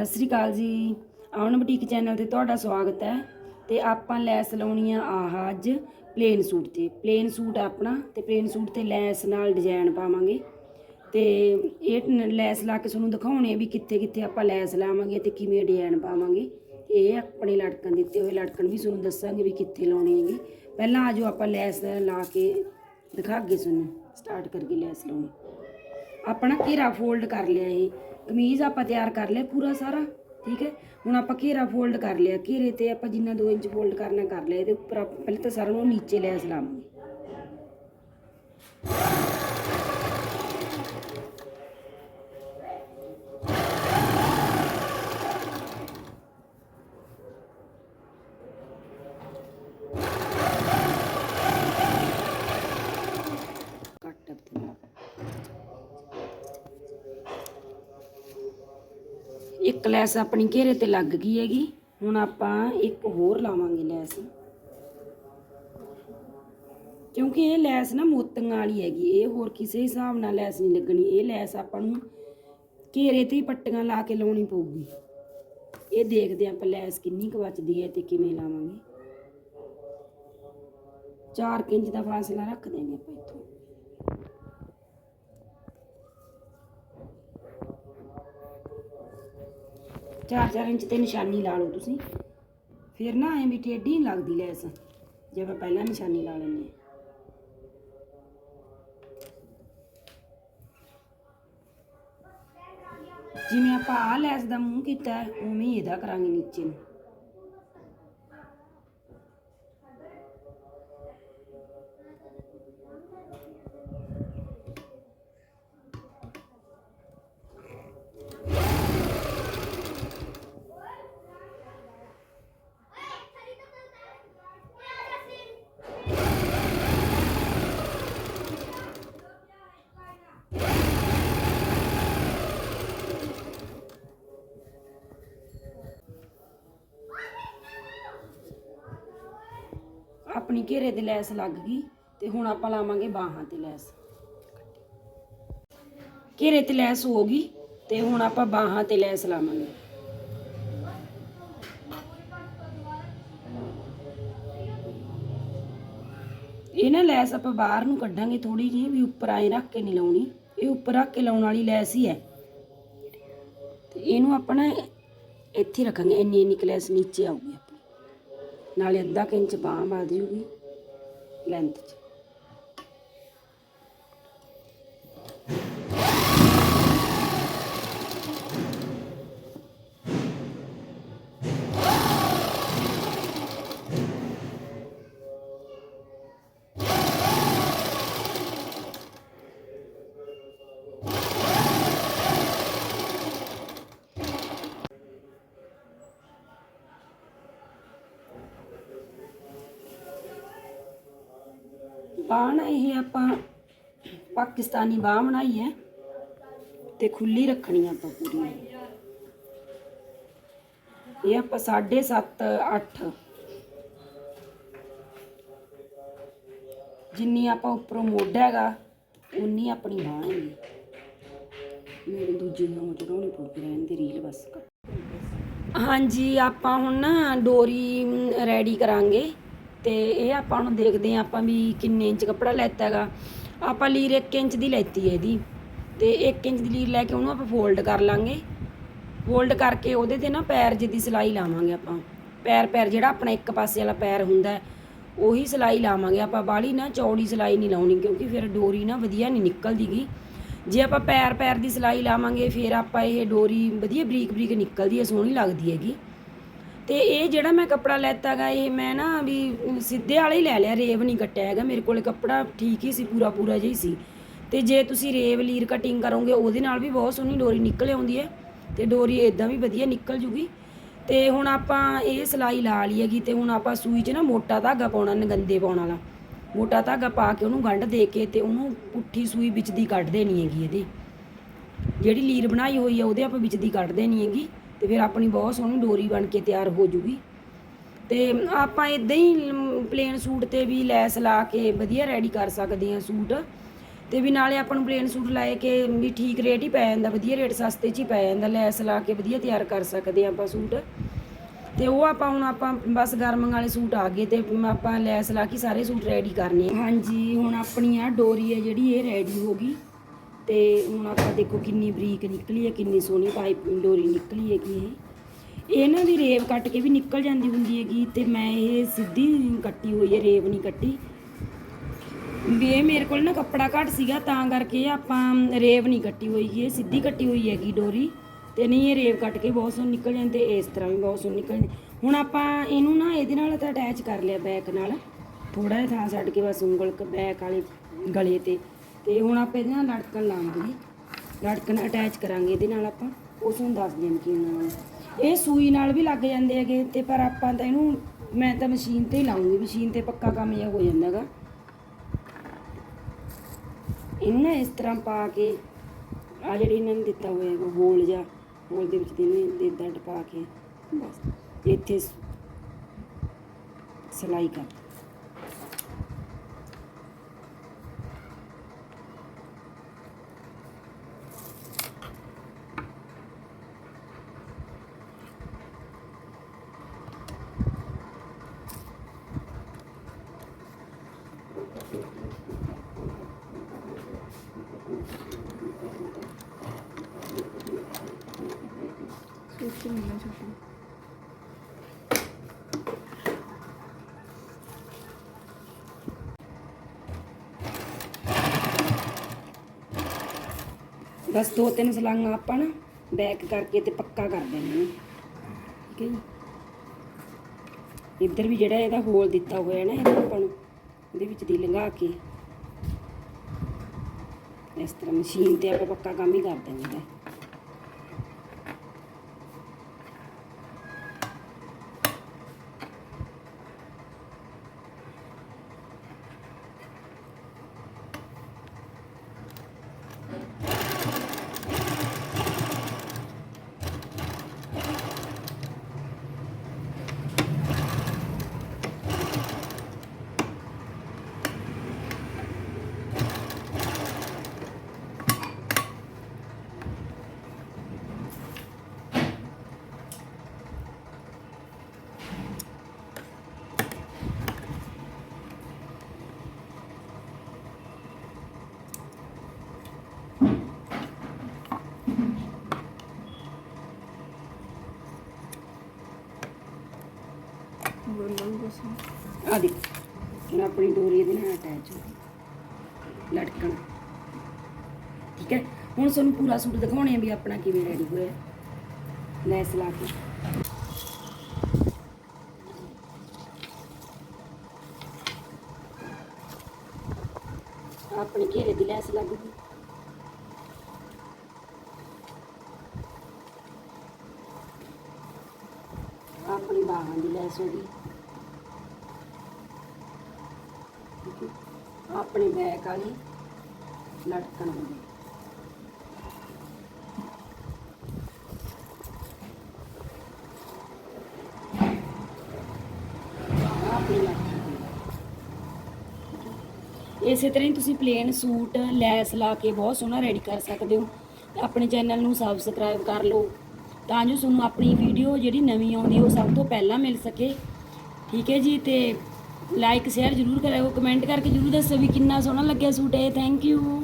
ਸਤਿ ਸ੍ਰੀ ਅਕਾਲ ਜੀ। ਆਉਣ boutique channel ਤੇ ਤੁਹਾਡਾ ਸਵਾਗਤ ਹੈ ਤੇ ਆਪਾਂ ਲੈਸ ਲਾਉਣੀ ਆ ਆਹ ਅੱਜ ਪਲੇਨ ਸੂਟ ਤੇ। ਪਲੇਨ ਸੂਟ ਆਪਣਾ ਤੇ ਪਲੇਨ ਸੂਟ ਤੇ ਲੈਸ ਨਾਲ ਡਿਜ਼ਾਈਨ ਪਾਵਾਂਗੇ। ਤੇ ਇਹ ਲੈਸ ਲਾ ਕੇ ਤੁਹਾਨੂੰ ਦਿਖਾਉਣੇ ਆ ਵੀ ਕਿੱਥੇ ਕਿੱਥੇ ਆਪਾਂ ਲੈਸ ਲਾਵਾਂਗੇ ਤੇ ਕਿਵੇਂ ਡਿਜ਼ਾਈਨ ਪਾਵਾਂਗੇ। ਇਹ ਆਪਣੇ ਲਟਕਣ ਦਿੱਤੇ ਹੋਏ ਲਟਕਣ ਵੀ ਤੁਹਾਨੂੰ ਦੱਸਾਂਗੇ ਵੀ ਕਿੱਥੇ ਲਾਉਣੇ ਹੈਗੇ। ਪਹਿਲਾਂ ਆਜੋ ਆਪਾਂ ਲੈਸ ਲਾ ਕੇ ਦਿਖਾਗੇ ਤੁਹਾਨੂੰ। ਸਟਾਰਟ ਕਰਕੇ ਲੈਸ ਲਾਉਣੀ। ਆਪਣਾ ਘੇਰਾ ਫੋਲਡ ਕਰ ਲਿਆ ਇਹ। ਕਮੀਜ਼ ਆਪਾਂ ਤਿਆਰ ਕਰ ਲਿਆ ਪੂਰਾ ਸਾਰਾ, ਠੀਕ ਹੈ? ਹੁਣ ਆਪਾਂ ਘੇਰਾ ਫੋਲਡ ਕਰ ਲਿਆ। ਘੇਰੇ ਤੇ ਆਪਾਂ ਜਿੰਨਾ 2 ਇੰਚ ਫੋਲਡ ਕਰਨਾ ਕਰ ਲਿਆ, ਇਹਦੇ ਉੱਪਰ ਆਪਾਂ ਪਹਿਲੇ ਤਾਂ ਸਾਰਾ ਨੂੰ ਨੀਚੇ ਲੈਸ ਲਾਵਾਂਗੇ ਇੱਕ ਲੈਸ ਆਪਣੀ ਘੇਰੇ ਤੇ ਲੱਗ ਗਈ ਹੈਗੀ। ਹੁਣ ਆਪਾਂ ਇੱਕ ਹੋਰ ਲਾਵਾਂਗੇ ਲੈਸ। ਕਿਉਂਕਿ ਇਹ ਲੈਸ ਨਾ ਮੋਤੀਆਂ ਵਾਲੀ ਹੈਗੀ। ਇਹ ਹੋਰ ਕਿਸੇ ਹਿਸਾਬ ਨਾਲ ਲੈਸ ਨਹੀਂ ਲੱਗਣੀ। ਇਹ ਲੈਸ ਆਪਾਂ ਨੂੰ ਘੇਰੇ ਤੇ ਹੀ ਪੱਟੀਆਂ ਲਾ ਕੇ ਲਾਉਣੀ ਪਊਗੀ। ਇਹ ਦੇਖਦੇ ਹਾਂ ਆਪਾਂ ਲੈਸ ਕਿੰਨੀ ਕੁ ਬਚਦੀ ਹੈ ਤੇ ਕਿਵੇਂ ਲਾਵਾਂਗੇ। 4 ਇੰਚ ਦਾ ਫਾਸਲਾ ਰੱਖ ਦੇਂਗੇ ਆਪਾਂ ਇੱਥੋਂ। ਚਾਰ ਚਾਰ ਇੰਚ ਤੇ ਨਿਸ਼ਾਨੀ ਲਾ ਲਓ ਤੁਸੀਂ। ਫਿਰ ਨਾ ਐਂ ਵੀ ਟੇਢੀ ਨਹੀਂ ਲੱਗਦੀ ਲੈਸ, ਜੇ ਆਪਾਂ ਪਹਿਲਾਂ ਨਿਸ਼ਾਨੀ ਲਾ ਲੈਂਦੇ ਹਾਂ। ਜਿਵੇਂ ਆਪਾਂ ਆ ਲੈਸ ਦਾ ਮੂੰਹ ਕੀਤਾ, ਉਵੇਂ ਹੀ ਇਹਦਾ ਕਰਾਂਗੇ ਨੀਚੇ ਨੂੰ। ਆਪਣੀ ਘੇਰੇ ਤੇ ਲੈਸ ਲੱਗ ਗਈ ਤੇ ਹੁਣ ਆਪਾਂ ਲਾਵਾਂਗੇ ਬਾਹਾਂ ਤੇ ਲੈਸ। ਘੇਰੇ ਤੇ ਲੈਸ ਹੋ ਗਈ ਤੇ ਹੁਣ ਆਪਾਂ ਬਾਹਾਂ ਤੇ ਲੈਸ ਲਾਵਾਂਗੇ। ਇਹ ਨਾ ਲੈਸ ਆਪਾਂ ਬਾਹਰ ਨੂੰ ਕੱਢਾਂਗੇ ਥੋੜੀ ਜਿਹੀ ਵੀ ਉੱਪਰ ਆਏ ਰੱਖ ਕੇ ਨਹੀਂ ਲਾਉਣੀ। ਇਹ ਉੱਪਰ ਰੱਖ ਕੇ ਲਾਉਣ ਵਾਲੀ ਲੈਸ ਹੀ ਹੈ। ਤੇ ਇਹਨੂੰ ਆਪਾਂ ਨਾ ਇੱਥੇ ਰੱਖਾਂਗੇ ਇੰਨੀ ਇੰਨੀ ਕੁ ਲੈਸ ਨੀਚੇ ਆਊਗੀ। ਨਾਲੇ ਅੱਧਾ ਕੁ ਇੰਚ ਬਾਂਹ ਵੱਧ ਜੂਗੀ ਲੈਂਥ 'ਚ। ਬਾਂਹ ਨਾ ਇਹ ਆਪਾਂ ਪਾਕਿਸਤਾਨੀ ਬਾਂਹ ਬਣਾਈ ਹੈ ਤੇ ਖੁੱਲੀ ਰੱਖਣੀ ਆਪਾਂ ਪੂਰੀ। ਇਹ ਆਪਾਂ 7.5 8 ਜਿੰਨੀ ਆਪਾਂ ਉੱਪਰੋਂ ਮੋਢਾ ਹੈਗਾ, ਉਨੀ ਆਪਣੀ ਬਾਂਹ ਹੈਗੀ। ਮੇਰੇ ਦੂਜੇ ਨੂੰ ਚੜਾਉਣੀ ਪਊਗੀ, ਰਹਿਣ ਦੀ ਰੀਲ ਬਸ। ਹਾਂਜੀ, ਆਪਾਂ ਹੁਣ ਨਾ ਡੋਰੀ ਰੈਡੀ ਕਰਾਂਗੇ। ਤੇ ਇਹ ਆਪਾਂ ਨੂੰ ਦੇਖਦੇ ਹਾਂ ਆਪਾਂ ਵੀ ਕਿੰਨੇ ਇੰਚ ਕੱਪੜਾ ਲੈਤਾ ਹੈਗਾ। ਆਪਾਂ ਲੀਰ 1 ਇੰਚ ਦੀ ਲੈਤੀ ਹੈ ਇਹਦੀ। ਤੇ 1 ਇੰਚ ਦੀ ਲੀਰ ਲੈ ਕੇ ਉਹਨੂੰ ਆਪਾਂ ਫੋਲਡ ਕਰ ਲਾਂਗੇ। ਫੋਲਡ ਕਰਕੇ ਉਹਦੇ ਤੇ ਨਾ ਪੈਰ ਜਿੱਦੀ ਸਿਲਾਈ ਲਾਵਾਂਗੇ ਆਪਾਂ। ਪੈਰ ਪੈਰ ਜਿਹੜਾ ਆਪਣਾ ਇੱਕ ਪਾਸੇ ਵਾਲਾ ਪੈਰ ਹੁੰਦਾ ਉਹੀ ਸਿਲਾਈ ਲਾਵਾਂਗੇ। ਆਪਾਂ ਬਾਹਲੀ ਨਾ ਚੌੜੀ ਸਿਲਾਈ ਨਹੀਂ ਲਾਉਣੀ ਕਿਉਂਕਿ ਫਿਰ ਡੋਰੀ ਨਾ ਵਧੀਆ ਨਹੀਂ ਨਿਕਲਦੀਗੀ। ਜੇ ਆਪਾਂ ਪੈਰ ਪੈਰ ਦੀ ਸਿਲਾਈ ਲਾਵਾਂਗੇ, ਫਿਰ ਆਪਾਂ ਇਹ ਡੋਰੀ ਵਧੀਆ ਬਰੀਕ ਬਰੀਕ ਨਿਕਲਦੀ ਹੈ, ਸੋਹਣੀ ਲੱਗਦੀ ਹੈਗੀ। ਤੇ ਇਹ ਜਿਹੜਾ ਮੈਂ ਕੱਪੜਾ ਲੈਤਾ ਗਾ, ਇਹ ਮੈਂ ਨਾ ਵੀ ਸਿੱਧੇ ਵਾਲਾ ਹੀ ਲੈ ਲਿਆ, ਰੇਵ ਨਹੀਂ ਕੱਟਿਆ ਹੈਗਾ। ਮੇਰੇ ਕੋਲ ਕੱਪੜਾ ਠੀਕ ਹੀ ਸੀ, ਪੂਰਾ ਪੂਰਾ ਜਿਹਾ ਹੀ ਸੀ। ਤੇ ਜੇ ਤੁਸੀਂ ਰੇਵ ਲੀਰ ਕਟਿੰਗ ਕਰੋਗੇ, ਉਹਦੇ ਨਾਲ ਵੀ ਬਹੁਤ ਸੋਹਣੀ ਡੋਰੀ ਨਿਕਲ ਆਉਂਦੀ ਹੈ ਤੇ ਡੋਰੀ ਇਦਾਂ ਵੀ ਵਧੀਆ ਨਿਕਲ ਜੂਗੀ। ਤੇ ਹੁਣ ਆਪਾਂ ਇਹ ਸਿਲਾਈ ਲਾ ਲਈ ਹੈਗੀ ਤੇ ਹੁਣ ਆਪਾਂ ਸੂਈ 'ਚ ਨਾ ਮੋਟਾ ਧਾਗਾ ਪਾਉਣਾ, ਨਗੰਦੇ ਪਾਉਣ ਵਾਲਾ। ਮੋਟਾ ਧਾਗਾ ਪਾ ਕੇ ਉਹਨੂੰ ਗੰਢ ਦੇ ਕੇ ਤੇ ਉਹਨੂੰ ਪੁੱਠੀ ਸੂਈ ਵਿੱਚ ਦੀ ਕੱਢ ਦੇਣੀ ਹੈਗੀ ਇਹਦੀ। ਜਿਹੜੀ ਲੀਰ ਬਣਾਈ ਹੋਈ ਹੈ ਉਹਦੇ ਆਪਾਂ ਵਿੱਚ ਦੀ ਕੱਢ ਦੇਣੀ ਹੈਗੀ। ਤੇ ਫਿਰ ਆਪਣੀ ਬਹੁਤ ਸੋਹਣੀ ਡੋਰੀ ਬਣ ਕੇ ਤਿਆਰ ਹੋ ਜੂਗੀ। ਤੇ ਆਪਾਂ ਇਦਾਂ ਹੀ ਪਲੇਨ ਸੂਟ ਤੇ ਵੀ ਲੈਸ ਲਾ ਕੇ ਵਧੀਆ ਰੈਡੀ ਕਰ ਸਕਦੇ ਹਾਂ ਸੂਟ। ਤੇ ਵੀ ਨਾਲੇ ਆਪਾਂ ਨੂੰ ਪਲੇਨ ਸੂਟ ਲਾਏ ਕੇ ਵੀ ਠੀਕ ਰੇਟ ਹੀ ਪੈ ਜਾਂਦਾ, ਵਧੀਆ ਰੇਟ ਸਸਤੇ 'ਚ ਹੀ ਪੈ ਜਾਂਦਾ, ਲੈਸ ਲਾ ਕੇ ਵਧੀਆ ਤਿਆਰ ਕਰ ਸਕਦੇ ਹਾਂ ਆਪਾਂ ਸੂਟ। ਤੇ ਉਹ ਆਪਾਂ ਹੁਣ ਆਪਾਂ ਬਸ ਗਰਮੀਆਂ ਵਾਲੇ ਸੂਟ ਆ ਗਏ ਤੇ ਆਪਾਂ ਲੈਸ ਲਾ ਕੇ ਸਾਰੇ ਸੂਟ ਰੈਡੀ ਕਰਨੇ ਹਾਂਜੀ, ਹੁਣ ਆਪਣੀ ਆ ਡੋਰੀ ਹੈ ਜਿਹੜੀ, ਇਹ ਰੈਡੀ ਹੋ ਗਈ। ਤੇ ਹੁਣ ਆਪਾਂ ਦੇਖੋ ਕਿੰਨੀ ਬਰੀਕ ਨਿਕਲੀ ਹੈ, ਕਿੰਨੀ ਸੋਹਣੀ ਪਾਈਪ ਡੋਰੀ ਨਿਕਲੀ ਹੈਗੀ ਇਹ ਇਹਨਾਂ ਦੀ ਰੇਵ ਕੱਟ ਕੇ ਵੀ ਨਿਕਲ ਜਾਂਦੀ ਹੁੰਦੀ ਹੈਗੀ ਤੇ ਮੈਂ ਇਹ ਸਿੱਧੀ ਕੱਟੀ ਹੋਈ ਹੈ, ਰੇਵ ਨਹੀਂ ਕੱਟੀ। ਵੀ ਇਹ ਮੇਰੇ ਕੋਲ ਨਾ ਕੱਪੜਾ ਘੱਟ ਸੀਗਾ, ਤਾਂ ਕਰਕੇ ਆਪਾਂ ਰੇਵ ਨਹੀਂ ਕੱਟੀ ਹੋਈ ਇਹ ਸਿੱਧੀ ਕੱਟੀ ਹੋਈ ਹੈਗੀ ਡੋਰੀ। ਤੇ ਨਹੀਂ, ਇਹ ਰੇਵ ਕੱਟ ਕੇ ਬਹੁਤ ਸੋਹਣੀ ਨਿਕਲ ਜਾਂਦੀ ਤੇ ਇਸ ਤਰ੍ਹਾਂ ਵੀ ਬਹੁਤ ਸੋਹਣੀ ਨਿਕਲ ਜਾਂਦੀ। ਹੁਣ ਆਪਾਂ ਇਹਨੂੰ ਨਾ ਇਹਦੇ ਨਾਲ ਤਾਂ ਅਟੈਚ ਕਰ ਲਿਆ ਬੈਕ ਨਾਲ। ਥੋੜਾ ਜਿਹਾ ਥਾਂ ਛੱਡ ਕੇ ਬਸ ਉਂਗਲ ਬੈਕ ਵਾਲੇ ਗਲੇ ਤੇ। ਤੇ ਹੁਣ ਆਪਾਂ ਇਹਦੇ ਨਾਲ ਲਟਕਣ ਲਾਵਾਂਗੇ ਜੀ। ਲਟਕਣ ਅਟੈਚ ਕਰਾਂਗੇ ਇਹਦੇ ਨਾਲ ਆਪਾਂ। ਉਸ ਨੂੰ ਦੱਸ ਦਿਆਂ ਕਿ ਨਾਲ ਇਹ ਸੂਈ ਨਾਲ ਵੀ ਲੱਗ ਜਾਂਦੇ ਹੈਗੇ ਤੇ ਪਰ ਆਪਾਂ ਤਾਂ ਇਹਨੂੰ, ਮੈਂ ਤਾਂ ਮਸ਼ੀਨ ਤੇ ਹੀ ਲਾਉਂਗੀ। ਮਸ਼ੀਨ ਤੇ ਪੱਕਾ ਕੰਮ ਜਿਹਾ ਹੋ ਜਾਂਦਾ ਹੈਗਾ। ਇਹਨੂੰ ਨਾ ਇਸ ਤਰ੍ਹਾਂ ਪਾ ਕੇ ਆ ਜਿਹੜੀ ਇਹਨਾਂ ਨੇ ਦਿੱਤਾ ਹੋਇਆ ਹੈਗਾ ਹੋਲ ਜਿਹਾ ਹੋਲ ਦੇ ਵਿੱਚ ਇਹਨੇ ਦੇ ਦੰਡ ਪਾ ਕੇ, ਬਸ। ਇੱਥੇ ਸ- ਸਿਲਾਈ ਕਰ। ਬਸ ਦੋ ਤਿੰਨ ਸਲਾਂਗਾ ਆਪਾਂ ਨਾ ਬੈਕ ਕਰਕੇ ਤੇ ਪੱਕਾ ਕਰ ਦੇਣਾ ਠੀਕ ਹੈ ਜੀ? ਇੱਧਰ ਵੀ ਜਿਹੜਾ ਇਹਦਾ ਹੋਲ ਦਿੱਤਾ ਹੋਇਆ ਨਾ ਇਹਨੂੰ ਆਪਾਂ ਨੂੰ ਉਹਦੇ ਵਿੱਚ ਦੀ ਲੰਘਾ ਕੇ। ਇਸ ਤਰ੍ਹਾਂ ਮਸ਼ੀਨ ਤੇ ਆਪਾਂ ਪੱਕਾ ਕੰਮ ਹੀ ਕਰ ਦਿੰਦੇ ਹੈ। ਆ ਦੇਖੋ। ਹੁਣ ਆਪਣੀ ਡੋਰੀ ਇਹਦੇ ਨਾਲ ਅਟੈਚ ਹੋ ਗਈ। ਲਟਕਣ। ਠੀਕ ਹੈ? ਹੁਣ ਤੁਹਾਨੂੰ ਪੂਰਾ ਸੂਟ ਦਿਖਾਉਣੇ ਆ ਵੀ ਆਪਣਾ ਕਿਵੇਂ ਰੈਡੀ ਹੋਇਆ ਲੈਸ ਲਾ ਕੇ। ਆਪਣੀ ਘੇਰੇ ਦੀ ਲੈਸ ਲੱਗ ਗਈ। ਆਪਣੀ ਬਾਹਾਂ ਦੀ ਲੈਸ ਹੋ ਗਈ ਠੀਕ ਹੈ। ਆਪਣੀ ਬੈਕ ਵਾਲੀ ਲਟਕਣ ਹੋ ਇਸੇ ਤਰ੍ਹਾਂ ਹੀ ਤੁਸੀਂ ਪਲੇਨ ਸੂਟ, ਲੈਸ ਲਾ ਕੇ ਬਹੁਤ ਸੋਹਣਾ ਰੈਡੀ ਕਰ ਸਕਦੇ ਹੋ। ਆਪਣੇ ਚੈਨਲ ਨੂੰ ਸਬਸਕ੍ਰਾਈਬ ਕਰ ਲਓ। ਤਾਂ ਜੋ ਤੁਹਾਨੂੰ ਆਪਣੀ ਵੀਡੀਓ ਜਿਹੜੀ ਨਵੀਂ ਆਉਂਦੀ, ਉਹ ਸਭ ਤੋਂ ਪਹਿਲਾਂ ਮਿਲ ਸਕੇ। ਠੀਕ ਹੈ ਜੀ, ਤੇ ਲਾਈਕ ਸ਼ੇਅਰ ਜ਼ਰੂਰ ਕਰਿਓ ਕਮੈਂਟ ਕਰਕੇ ਜ਼ਰੂਰ ਦੱਸੋ ਵੀ ਕਿੰਨਾ ਸੋਹਣਾ ਲੱਗਿਆ ਸੂਟ ਇਹ ਥੈਂਕ ਯੂ